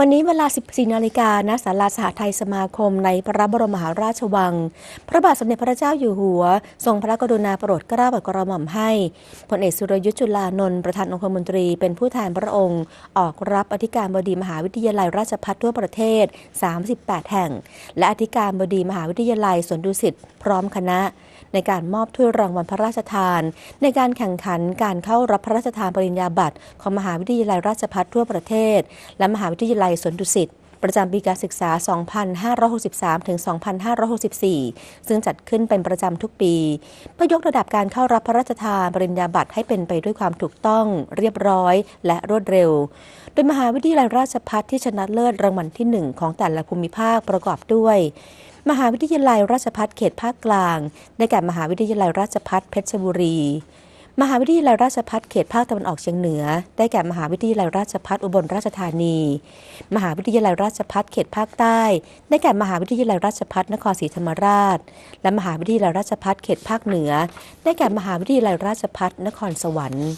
วันนี้เวลา 14 นาฬิกาณศาลาสหไทยสมาคมในพระบรมมหาราชวัง พระบาทสมเด็จพระเจ้าอยู่หัว ทรงพระกรุณาโปรดเกล้าโปรดกระหม่อมให้พลเอกสุรยุทธ์จุลานนท์ประธานองคมนตรีเป็นผู้แทนพระองค์ ออกรับอธิการบดีมหาวิทยาลัยราชภัฏทั่วประเทศ 38 แห่ง และอธิการบดีมหาวิทยาลัยสวนดุสิตพร้อมคณะ ในการมอบถ้วยรางวัลพระราชทาน ในการแข่งขันการเข้ารับพระราชทานปริญญาบัตรของมหาวิทยาลัยราชภัฏทั่วประเทศ และมหาวิทยาลัยสวนดุสิตประจำปีการศึกษา 2563 ถึง 2564 ซึ่งจัดขึ้นเป็นประจำทุกปี เพื่อยกระดับการเข้ารับพระราชทานปริญญาบัตรให้เป็นไปด้วยความถูกต้องเรียบร้อย และรวดเร็ว โดยมหาวิทยาลัยราชภัฏที่ชนะเลิศรางวัลที่ 1 ของแต่ละภูมิภาคประกอบด้วย มหาวิทยาลัยราชภัฏเขตภาคกลาง ได้แก่มหาวิทยาลัยราชภัฏเพชรบุรี มหาวิทยาลัยราชพัฒเขตภาคตะวันออกเฉียงเหนือ ได้แก่มหาวิทยาลัยราชพัฒอุบลราชธานี มหาวิทยาลัยราชพัฒเขตภาคใต้ ได้แก่มหาวิทยาลัยราชพัฒนครศรีธรรมราช และมหาวิทยาลัยราชพัฒเขตภาคเหนือ ได้แก่มหาวิทยาลัยราชพัฒนครสวรรค์